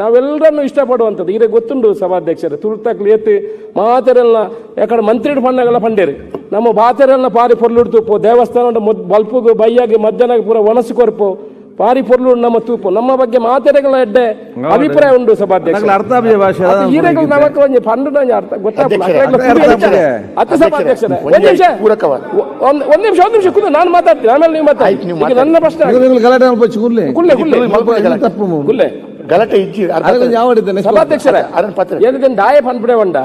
ನಾವೆಲ್ಲರನ್ನು ಇಷ್ಟಪಡುವಂಥದ್ದು. ಈಗ ಗೊತ್ತುಂಡು ಸಭಾಧ್ಯಕ್ಷರು ತುಳ್ತಕ್ಲು ಎತ್ತಿ ಮಾತೆರೆಲ್ಲ ಯಾಕಡೆ ಮಂತ್ರಿ ಪಣ್ಣಗಳ ಪಂಡೇರಿ. ನಮ್ಮ ಬಾತೆರೆಲ್ಲ ಪಾರಿ ಪೊರ್ಲುಡ್ತು ದೇವಸ್ಥಾನ ಬಲ್ಪುಗು ಬೈಯಾಗಿ ಮಧ್ಯಾಹ್ನ ಪೂರ ಒಣಸು ಕೊರ್ಪು ಪಾರಿ ಪೊರ್ಲು ನಮ್ಮ ತೂಪು. ನಮ್ಮ ಬಗ್ಗೆ ಮಾತೆರೆಗಳ ಎಡ್ಡೆ ಅಭಿಪ್ರಾಯ ಉಂಟು ಸಭಾಧ್ಯಕ್ಷ ನಮಕ್ ಒಂಜಿ ಪಂಡು ಅರ್ಥ ಗೊತ್ತಾಗ್ತದೆ ಅತ್ತ ಸಭಾಧ್ಯಕ್ಷರೇ. ಒಂದ್ ನಿಮಿಷ. ಒಂದ್ ಒಂದ್ ನಿಮಿಷ ಒಂದ್ ನಿಮಿಷ ಕುಂದು ನಾನು ಮಾತಾಡ್ತೀನಿ. ಆಮೇಲೆ ನೀವು ಮಾತಾಡಿ. ನೀವು ನನ್ನ ಪ್ರಶ್ನೆ ಕುಲ್ಲೆ ಕುಲ್ಲೆ? ಕುಲ್ಲೆ ಗಲಾಟೆ ಇಜ್ಜಿ ಸಭಾಧ್ಯಕ್ಷರೇ ಏನಿದೆ ದಾಯ ಪನ್ಪಡೆ ಉಂಡ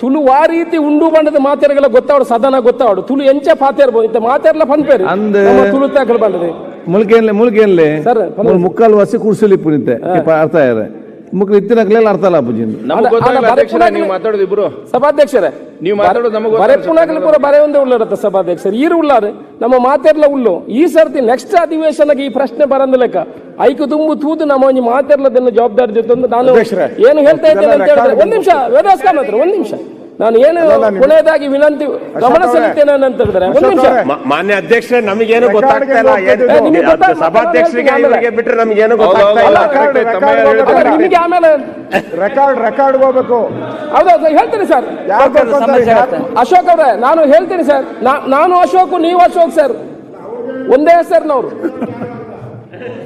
ತುಳು ಆ ರೀತಿ ಉಂಡು ಬಂಡದ ಮಾತೆರಗಳ ಗೊತ್ತಾವಡು ಸದನ ಗೊತ್ತಾವಡು. ತುಲು ಎಂಚ ಪಾತೆರ್ಬೋದು ಇಂತ ಮಾತೆರ್ಲ ಪನ್ಪೇರು. ತುಳು ತಾಕಲು ಬಂಡದೆ ಮುಲ್ಕೇನ್ಲೆ ಮುಲ್ಕೇನ್ಲೆ ಸರ್, ಮುಕ್ಕಾಲು ವರ್ಷ ಕೂರ್ಸಲಿ ಪುನಿತೆ ಅರ್ಥ ಇದೆ ಮುಕ್ಳು ಇತ್ತಿನ ಕ್ಲೇಲ್ ಅರ್ಥ ಅಲ್ಲ ಅಪ್ಪುಜಿಂದು ನಮಗ್ ಗೊತ್ತಾಗಲ್ಲ ಅಧ್ಯಕ್ಷರೇ ನೀವು ಮಾತಾಡೋದು ಇಬ್ರು. ಸಭಾಧ್ಯಕ್ಷರೇ ನೀವು ಮಾತಾಡೋದು ನಮಗೆ ಬರೆ ಪುಣಗಲು ಪೂರ ಬರೆ ಒಂದೇ ಉಳ್ಳಾರತ್ತ ಸಭಾಧ್ಯಕ್ಷರು. ಈರು ಉಳ್ಳಾರು ನಮ್ಮ ಮಾತೆರ್ಲ ಉಳ್ಳು. ಈ ಸರ್ತಿ ನೆಕ್ಸ್ಟ್ ಅಧಿವೇಶನಕ್ಕೆ ಈ ಪ್ರಶ್ನೆ ಬರಂದ ಲೆಕ್ಕ. ಐಕು ತುಂಬು ತೂದು ನಮ್ಮ ಒಂಜಿ ಮಾತೆರ್ಲದನ್ನ ಜವಾಬ್ದಾರಿ ಜೊತೆ ಒಂದು ನಾನು ಏನು ಹೇಳ್ತಾ ಇದ್ದೇನೆ ಅಂತ ಹೇಳಿದ್ರೆ ಒಂದ್ ನಿಮಿಷ ವೇದಾಸ್ ಕಾಮ್ ಹತ್ರ ಒಂದ್ ನಿಮಿಷ. ನಾನು ಏನು ಕೊನೆಯದಾಗಿ ವಿನಂತಿ ಗಮನ ಸೆಳೆಯುತ್ತೇನೆ ಅಂತ ಹೇಳಿದ್ರೆ ಒಂದ್ ನಿಮಿಷ. ಮಾನ್ಯ ಅಧ್ಯಕ್ಷರೇ ನಮಗೇನು ಗೊತ್ತಾಗ್ತಾ ಇಲ್ಲ. ಸಭಾಧ್ಯಕ್ಷರಿಗೆ. ಇವರಿಗೆ ಬಿಟ್ರೆ ನಮಗೇನು ಗೊತ್ತಾಗ್ತಾ ನಿಮಗೆ ಆಮೇಲೆ ರೆಕಾರ್ಡ್ ರೆಕಾರ್ಡ್ ಹೋಗ್ಬೇಕು. ಹೌದೌದು ಹೇಳ್ತೀನಿ ಸರ್. ಅಶೋಕ್ ಅವರೇ ನಾನು ಹೇಳ್ತೀನಿ ಸರ್. ನಾ- ನಾನು ಅಶೋಕ್ ನೀವು ಅಶೋಕ್ ಸರ್. ಒಂದೇ ಹೆಸರಿನವರು.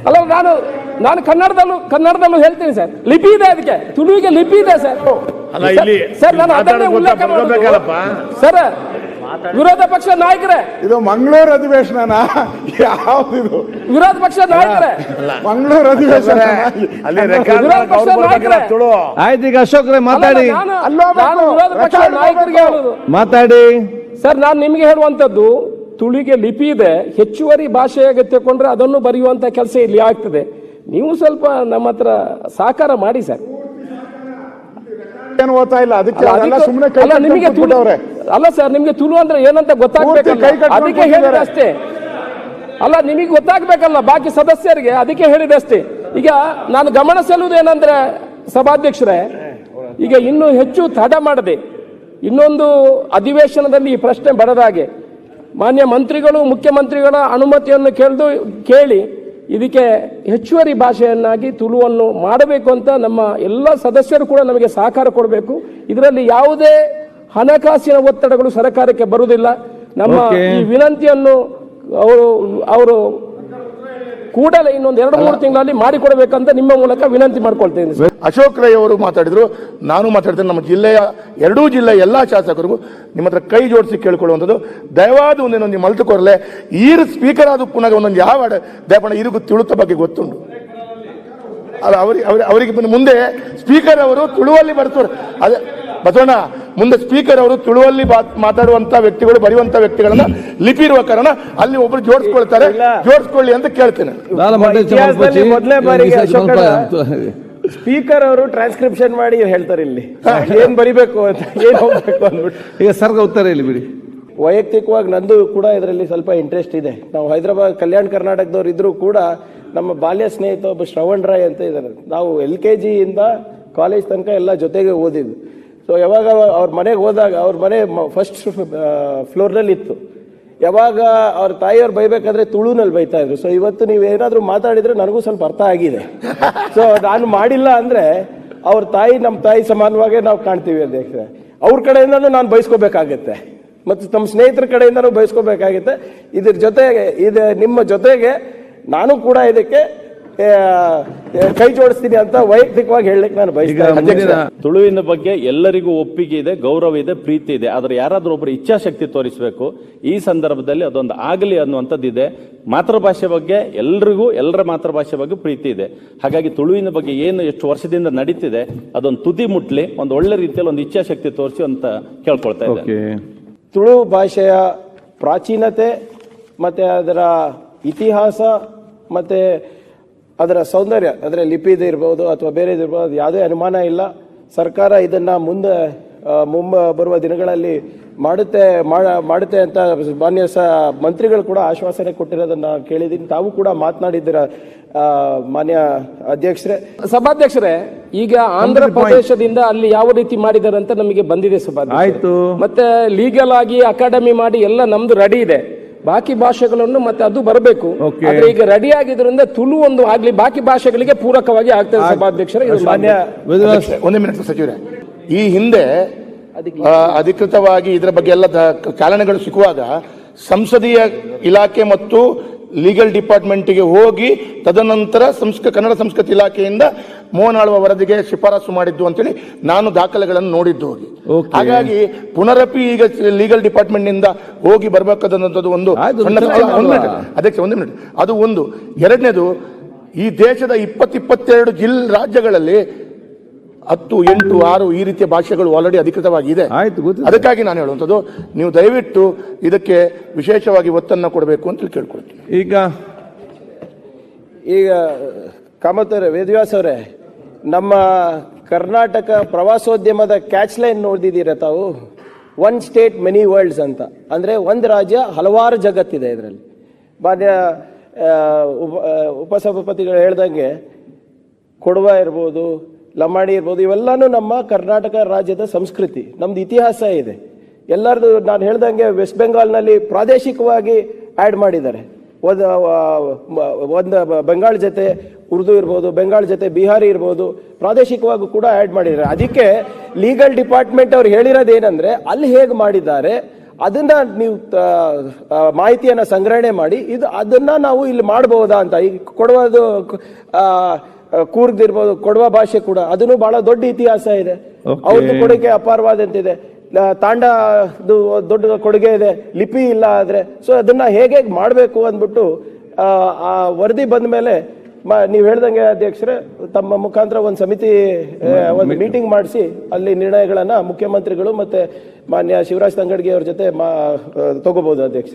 ಅಲ್ಲ ನಾನು ನಾನು ಕನ್ನಡದಲ್ಲೂ ಕನ್ನಡದಲ್ಲೂ ಹೇಳ್ತೀನಿ ಸರ್. ಲಿಪಿ ಇದೆ ಅದಕ್ಕೆ. ತುಳುವಿಗೆ ಲಿಪಿ ಇದೆ ಸರ್. ಅಲ್ಲ, ಇಲ್ಲಿ ಸರ್ ನಾನು ಅದನ್ನೇ ಉಲ್ಲೇಖ. ಸರ್ ವಿರೋಧ ಪಕ್ಷ ನಾಯಕರೇ. ಇದು ಮಂಗಳೂರು ಅಧಿವೇಶನ ಯಾವ್ದಿದು? ವಿರೋಧ ಪಕ್ಷ ನಾಯಕರೇ. ಮಂಗಳೂರು ಅಧಿವೇಶನ. ಅಲ್ಲಿ ರೆಕಾರ್ಡ್ ವಿರೋಧ ಪಕ್ಷ ನಾಯಕರೇ. ತುಳು. ಆಯ್ತು ಈಗ ಅಶೋಕ್ರೆ ಮಾತಾಡಿ. ಅಲ್ಲ, ನಾನು- ಅಲ್ಲೋ ನಾನು ಬೇಕು. ವಿರೋಧ ಪಕ್ಷ ನಾಯಕರಿಗೆ. ಮಾತಾಡಿ. ಸರ್ ನಾನು ನಿಮಗೆ ಹೇಳುವಂತದ್ದು ತುಳಿಗೆ ಲಿಪಿ ಇದೆ ಹೆಚ್ಚುವರಿ ಭಾಷೆಯಾಗಿ ತಗೊಂಡ್ರೆ ಅದನ್ನು ಬರೆಯುವಂತ ಕೆಲಸ ಇಲ್ಲಿ ಆಗ್ತದೆ. ನೀವು ಸ್ವಲ್ಪ ನಮ್ಮ ಹತ್ರ ಸಹಕಾರ ಮಾಡಿ ಸರ್. ಏನು ಓದ್ತಾ ಇಲ್ಲ. ಅದಕ್ಕೆ ಅದೆಲ್ಲ ಸುಮ್ಮನೆ ಕೈ ಅಲ್ಲ ನಿಮಗೆ ತುಳು ಅಲ್ಲ ಸರ್ ನಿಮಗೆ ತುಳು ಅಂದ್ರೆ ಏನಂತ ಗೊತ್ತಾಗ್ಬೇಕಲ್ಲ? ಅದಕ್ಕೆ ಹೇಳಿದೆ ಅಷ್ಟೇ. ಅಲ್ಲ ನಿಮಗೆ ಗೊತ್ತಾಗ್ಬೇಕಲ್ಲ ಬಾಕಿ ಸದಸ್ಯರಿಗೆ ಅದಕ್ಕೆ ಹೇಳಿದೆ ಅಷ್ಟೇ. ಈಗ ನಾನು ಗಮನ ಸೆಲ್ಲುವುದು ಏನಂದ್ರೆ ಸಭಾಧ್ಯಕ್ಷರೇ ಈಗ ಇನ್ನು ಹೆಚ್ಚು ತಡ ಮಾಡದೆ ಇನ್ನೊಂದು ಅಧಿವೇಶನದಲ್ಲಿ ಈ ಪ್ರಶ್ನೆ ಬರದ ಹಾಗೆ ಮಾನ್ಯ ಮಂತ್ರಿಗಳು ಮುಖ್ಯಮಂತ್ರಿಗಳ ಅನುಮತಿಯನ್ನು ಕೇಳಿದು ಕೇಳಿ ಇದಕ್ಕೆ ಹೆಚ್ಚುವರಿ ಭಾಷೆಯನ್ನಾಗಿ ತುಳುವನ್ನು ಮಾಡಬೇಕು ಅಂತ ನಮ್ಮ ಎಲ್ಲ ಸದಸ್ಯರು ಕೂಡ ನಮಗೆ ಸಹಕಾರ ಕೊಡಬೇಕು. ಇದರಲ್ಲಿ ಯಾವುದೇ ಹಣಕಾಸಿನ ಒತ್ತಡಗಳು ಸರ್ಕಾರಕ್ಕೆ ಬರುವುದಿಲ್ಲ. ನಮ್ಮ ಈ ವಿನಂತಿಯನ್ನು ಅವರು ಅವರು ಕೂಡಲೇ ಇನ್ನೊಂದು ಎರಡು ಮೂರು ತಿಂಗಳಲ್ಲಿ ಮಾಡಿಕೊಡಬೇಕಂತ ನಿಮ್ಮ ಮೂಲಕ ವಿನಂತಿ ಮಾಡ್ಕೊಳ್ತೇನೆ. ಅಶೋಕ್ ರೈ ಅವರು ಮಾತಾಡಿದ್ರು ನಾನು ಮಾತಾಡ್ತೇನೆ ನಮ್ಮ ಜಿಲ್ಲೆಯ ಎರಡೂ ಜಿಲ್ಲೆಯ ಎಲ್ಲ ಶಾಸಕರಿಗೂ ನಿಮ್ಮ ಹತ್ರ ಕೈ ಜೋಡಿಸಿ ಕೇಳ್ಕೊಳ್ಳುವಂಥದ್ದು. ದಯವಾದ ಒಂದೇನೋ ಮಲ್ತು ಕೊರಲೆ ಈ ಸ್ಪೀಕರ್ ಆದ ಪುನಃ ಒಂದೊಂದು ಯಾವ ದಯಪಣ ಇದಕ್ಕೂ ತಿಳುತ್ತ ಬಗ್ಗೆ ಗೊತ್ತುಂಟು. ಅಲ್ಲ ಅವರಿಗೆ ಅವ್ರ- ಅವರಿಗೆ ಮುಂದೆ ಸ್ಪೀಕರ್ ಅವರು ತುಳುವಲ್ಲಿ ಬರ್ತಾರೆ. ಅದೇ ಬಸವಣ್ಣ ಮುಂದೆ ಸ್ಪೀಕರ್ ಅವರು ತುಳುವಲ್ಲಿ ಮಾತಾಡುವಂತ ವ್ಯಕ್ತಿಗಳು ಬರೆಯುವಂತ ವ್ಯಕ್ತಿಗಳನ್ನ ಲಿಪಿ ಇರುವ ಕಾರಣ ಅಲ್ಲಿ ಒಬ್ರು ಜೋಡಿಸ್ಕೊಳ್ತಾರೆ. ಜೋಡಿಸ್ಕೊಳ್ಳಿ ಅಂತ ಕೇಳ್ತೇನೆ. ಮೊದಲೇ ಬಾರಿಗೆ ಸ್ಪೀಕರ್ ಅವರು ಟ್ರಾನ್ಸ್ಕ್ರಿಪ್ಷನ್ ಮಾಡಿ ಹೇಳ್ತಾರೆ ಇಲ್ಲಿ. ಏನ್ ಬರಿಬೇಕು ಅಂತ ಏನ್ ಹೋಗ್ಬೇಕು ಅಂದ್ಬಿಟ್ಟು. ಈಗ ಸರ್ಗ ಉತ್ತರ ಇಲ್ಲಿ ಬಿಡಿ. ವೈಯಕ್ತಿಕವಾಗಿ ನಂದು ಕೂಡ ಇದರಲ್ಲಿ ಸ್ವಲ್ಪ ಇಂಟ್ರೆಸ್ಟ್ ಇದೆ. ನಾವು ಹೈದರಾಬಾದ್ ಕಲ್ಯಾಣ ಕರ್ನಾಟಕದವ್ರು ಇದ್ರೂ ಕೂಡ ನಮ್ಮ ಬಾಲ್ಯ ಸ್ನೇಹಿತ ಒಬ್ಬ ಶ್ರವಣ್ ರಾಯ್ ಅಂತ ಇದ್ದಾರೆ ನಾವು ಎಲ್ ಕೆ ಜಿಯಿಂದ ಕಾಲೇಜ್ ತನಕ ಎಲ್ಲ ಜೊತೆಗೆ ಓದಿದ್ವಿ ಸೊ ಯಾವಾಗ ಅವ್ರ ಮನೆಗೆ ಹೋದಾಗ, ಅವ್ರ ಮನೆ ಫಸ್ಟ್ ಫ್ಲೋರ್ನಲ್ಲಿ ಇತ್ತು ಯಾವಾಗ ಅವ್ರ ತಾಯಿಯವ್ರು ಬೈಬೇಕಾದ್ರೆ ತುಳುನಲ್ಲಿ ಬೈತಾ ಇದ್ರು ಸೊ ಇವತ್ತು ನೀವು ಏನಾದರೂ ಮಾತಾಡಿದ್ರೆ ನನಗೂ ಸ್ವಲ್ಪ ಅರ್ಥ ಆಗಿದೆ. ಸೊ ನಾನು ಮಾಡಿಲ್ಲ ಅಂದರೆ ಅವ್ರ ತಾಯಿ ನಮ್ಮ ತಾಯಿ ಸಮಾನವಾಗೇ ನಾವು ಕಾಣ್ತೀವಿ ಅಧ್ಯಕ್ಷರೇ. ಅವ್ರ ಕಡೆಯಿಂದನೂ ನಾನು ಬಯಸ್ಕೋಬೇಕಾಗತ್ತೆ ಮತ್ತು ನಮ್ಮ ಸ್ನೇಹಿತರ ಕಡೆಯಿಂದನೂ ಬಯಸ್ಕೋಬೇಕಾಗುತ್ತೆ ಇದ್ರ ಜೊತೆಗೆ, ಇದು ನಿಮ್ಮ ಜೊತೆಗೆ ನಾನು ಕೂಡ ಇದಕ್ಕೆ ಕೈ ಜೋಡಿಸ್ತೀನಿ ಅಂತ ವೈಯಕ್ತಿಕವಾಗಿ ಹೇಳಲಿಕ್ಕೆ ನಾನು ಬಯಸ್ತೇನೆ ತುಳುವಿನ ಬಗ್ಗೆ ಎಲ್ಲರಿಗೂ ಒಪ್ಪಿಗೆ ಇದೆ ಗೌರವ ಇದೆ ಪ್ರೀತಿ ಇದೆ. ಆದರೆ ಯಾರಾದರೂ ಒಬ್ಬರು ಇಚ್ಛಾಶಕ್ತಿ ತೋರಿಸಬೇಕು ಈ ಸಂದರ್ಭದಲ್ಲಿ ಅದೊಂದು ಆಗಲಿ ಅನ್ನುವಂಥದ್ದು ಇದೆ. ಮಾತೃಭಾಷೆ ಬಗ್ಗೆ ಎಲ್ರಿಗೂ ಎಲ್ಲರ ಮಾತೃಭಾಷೆ ಬಗ್ಗೆ ಪ್ರೀತಿ ಇದೆ. ಹಾಗಾಗಿ ತುಳುವಿನ ಬಗ್ಗೆ ಏನು ಎಷ್ಟು ವರ್ಷದಿಂದ ನಡೀತಿದೆ ಅದೊಂದು ತುದಿ ಮುಟ್ಲಿ ಒಂದು ಒಳ್ಳೆ ರೀತಿಯಲ್ಲಿ ಒಂದು ಇಚ್ಛಾಶಕ್ತಿ ತೋರಿಸಿ ಅಂತ ಕೇಳ್ಕೊಳ್ತಾ ಇದ್ದೆ ಓಕೆ. ತುಳು ಭಾಷೆಯ ಪ್ರಾಚೀನತೆ ಮತ್ತು ಅದರ ಇತಿಹಾಸ ಮತ್ತು ಅದರ ಸೌಂದರ್ಯ ಅಂದರೆ ಲಿಪಿದು ಇರ್ಬೋದು ಅಥವಾ ಬೇರೆದು ಇರ್ಬೋದು ಅದು ಯಾವುದೇ ಅನುಮಾನ ಇಲ್ಲ. ಸರ್ಕಾರ ಇದನ್ನು ಮುಂದೆ ಮುಂಬ ಬರುವ ದಿನಗಳಲ್ಲಿ ಮಾಡುತ್ತೆ ಮಾಡ- ಮಾಡುತ್ತೆ ಅಂತ ಮಾನ್ಯ ಸ ಮಂತ್ರಿಗಳು ಕೂಡ ಆಶ್ವಾಸನೆ ಕೊಟ್ಟಿರೋದನ್ನು ಕೇಳಿದ್ದೀನಿ. ತಾವು ಕೂಡ ಮಾತನಾಡಿದ್ದೀರ ಮಾನ್ಯ ಅಧ್ಯಕ್ಷರೇ. ಸಭಾಧ್ಯಕ್ಷರೇ ಈಗ ಆಂಧ್ರ ಪ್ರದೇಶದಿಂದ ಅಲ್ಲಿ ಯಾವ ರೀತಿ ಮಾಡಿದ್ದಾರೆ ಅಂತ ನಮಗೆ ಬಂದಿದೆ ಸಭಾ ಆಯ್ತು. ಮತ್ತೆ ಲೀಗಲ್ ಆಗಿ ಅಕಾಡೆಮಿ ಮಾಡಿ ಎಲ್ಲ ನಮ್ದು ರೆಡಿ ಇದೆ. ಬಾಕಿ ಭಾಷೆಗಳನ್ನು ಮತ್ತೆ ಅದು ಬರಬೇಕು. ಆದ್ರೆ ಈಗ ರೆಡಿ ಆಗಿದ್ರಿಂದ ತುಳು ಒಂದು ಆಗ್ಲಿ ಬಾಕಿ ಭಾಷೆಗಳಿಗೆ ಪೂರಕವಾಗಿ ಆಗ್ತದೆ ಸಭಾಧ್ಯಕ್ಷರೇ ಒಂದೇ ಮಿನಿಟ್ ಸಚಿವರೇ ಈ ಹಿಂದೆ ಅಧಿಕೃತವಾಗಿ ಇದರ ಬಗ್ಗೆ ಎಲ್ಲ ದ- ಚಾಲನೆಗಳು ಸಿಕ್ಕುವಾಗ ಸಂಸದೀಯ ಇಲಾಖೆ ಮತ್ತು ಲೀಗಲ್ ಡಿಪಾರ್ಟ್ಮೆಂಟ್ಗೆ ಹೋಗಿ ತದನಂತರ ಸಂಸ್ಕ ಕನ್ನಡ ಸಂಸ್ಕೃತಿ ಇಲಾಖೆಯಿಂದ ಮೋಹನ್ ಆಳ್ವ ವರದಿಗೆ ಶಿಫಾರಸು ಮಾಡಿದ್ದು ಅಂತೇಳಿ ನಾನು ದಾಖಲೆಗಳನ್ನು ನೋಡಿದ್ದು ಹೋಗಿ. ಹಾಗಾಗಿ ಪುನರಪಿ ಈಗ ಲೀಗಲ್ ಡಿಪಾರ್ಟ್ಮೆಂಟ್ನಿಂದ ಹೋಗಿ ಬರಬೇಕಾದಂಥದ್ದು ಒಂದು ಆಯ್ತು, ಒಂದು ಅದಕ್ಕೆ ಒಂದು ಮಿನಿಟ್ ಅದು ಒಂದು. ಎರಡನೇದು ಈ ದೇಶದ ಇಪ್ಪತ್ತಿಪ್ಪತ್ತೆರಡು ಜಿಲ್ ರಾಜ್ಯಗಳಲ್ಲಿ ಹತ್ತು ಎಂಟು ಆರು ಈ ರೀತಿಯ ಭಾಷೆಗಳು ಆಲ್ರೆಡಿ ಅಧಿಕೃತವಾಗಿದೆ. ಇದೆ ಅದಕ್ಕಾಗಿ ನಾನು ಹೇಳುವಂಥದ್ದು ನೀವು ದಯವಿಟ್ಟು ಇದಕ್ಕೆ ವಿಶೇಷವಾಗಿ ಒತ್ತನ್ನು ಕೊಡಬೇಕು ಅಂತ ಕೇಳ್ಕೊಳ್ತೀನಿ. ಈಗ ಈಗ ಕಾಮತ್ ಅವರೇ ವೇದವ್ಯಾಸ್ ಅವರೇ ನಮ್ಮ ಕರ್ನಾಟಕ ಪ್ರವಾಸೋದ್ಯಮದ ಕ್ಯಾಚ್ ಲೈನ್ ನೋಡಿದ್ದೀರಾ ತಾವು? ಒನ್ ಸ್ಟೇಟ್ ಮೆನಿ ವರ್ಲ್ಡ್ಸ್ ಅಂತ. ಅಂದರೆ ಒಂದು ರಾಜ್ಯ, ಹಲವಾರು ಜಗತ್ತಿದೆ ಇದರಲ್ಲಿ. ಮಾನ್ಯ ಉಪ ಉಪಸಭಾಪತಿಗಳು ಹೇಳ್ದಂಗೆ ಕೊಡವ ಇರ್ಬೋದು ಲಂಬಾಣಿ ಇರ್ಬೋದು, ಇವೆಲ್ಲನೂ ನಮ್ಮ ಕರ್ನಾಟಕ ರಾಜ್ಯದ ಸಂಸ್ಕೃತಿ. ನಮ್ದು ಇತಿಹಾಸ ಇದೆ. ಎಲ್ಲರದು ನಾನು ಹೇಳ್ದಂಗೆ ವೆಸ್ಟ್ ಬೆಂಗಾಲ್ನಲ್ಲಿ ಪ್ರಾದೇಶಿಕವಾಗಿ ಆ್ಯಡ್ ಮಾಡಿದ್ದಾರೆ. ಒಂದು ಒಂದು ಬೆಂಗಾಳ ಜೊತೆ ಉರ್ದು ಇರ್ಬೋದು ಬೆಂಗಾಳ ಜೊತೆ ಬಿಹಾರಿ ಇರ್ಬೋದು ಪ್ರಾದೇಶಿಕವಾಗೂ ಕೂಡ ಆ್ಯಡ್ ಮಾಡಿದ್ದಾರೆ. ಅದಕ್ಕೆ ಲೀಗಲ್ ಡಿಪಾರ್ಟ್ಮೆಂಟ್ ಅವ್ರು ಹೇಳಿರೋದು ಏನಂದ್ರೆ ಅಲ್ಲಿ ಹೇಗೆ ಮಾಡಿದ್ದಾರೆ ಅದನ್ನ ನೀವು ಮಾಹಿತಿಯನ್ನು ಸಂಗ್ರಹಣೆ ಮಾಡಿ ಇದು ಅದನ್ನ ನಾವು ಇಲ್ಲಿ ಮಾಡಬಹುದಾ ಅಂತ. ಈಗ ಕೊಡುವುದು ಕೂರ್ಗ್ದಿರ್ಬೋದು ಕೊಡುವ ಭಾಷೆ ಕೂಡ ಅದನ್ನು ಬಹಳ ದೊಡ್ಡ ಇತಿಹಾಸ ಇದೆ. ಅವ್ರದ್ದು ಕೊಡುಗೆ ಅಪಾರವಾದಂತಿದೆ. ತಾಂಡದು ದೊಡ್ಡ ಕೊಡುಗೆ ಇದೆ ಲಿಪಿ ಇಲ್ಲ ಆದರೆ ಸೊ ಅದನ್ನು ಹೇಗೆ ಮಾಡಬೇಕು ಅಂದ್ಬಿಟ್ಟು ಆ, ವರದಿ ಬಂದ ಮೇಲೆ ನೀವು ಹೇಳ್ದಂಗೆ ಅಧ್ಯಕ್ಷರೇ ತಮ್ಮ ಮುಖಾಂತರ ಒಂದು ಸಮಿತಿ ಒಂದು ಮೀಟಿಂಗ್. ಮಾಡಿಸಿ ಅಲ್ಲಿ ನಿರ್ಣಯಗಳನ್ನು ಮುಖ್ಯಮಂತ್ರಿಗಳು ಮತ್ತು ಮಾನ್ಯ ಶಿವರಾಜ್ ತಂಗಡ್ಗಿ ಅವ್ರ ಜೊತೆ ಮಾ ತಗೋಬಹುದು ಅಧ್ಯಕ್ಷ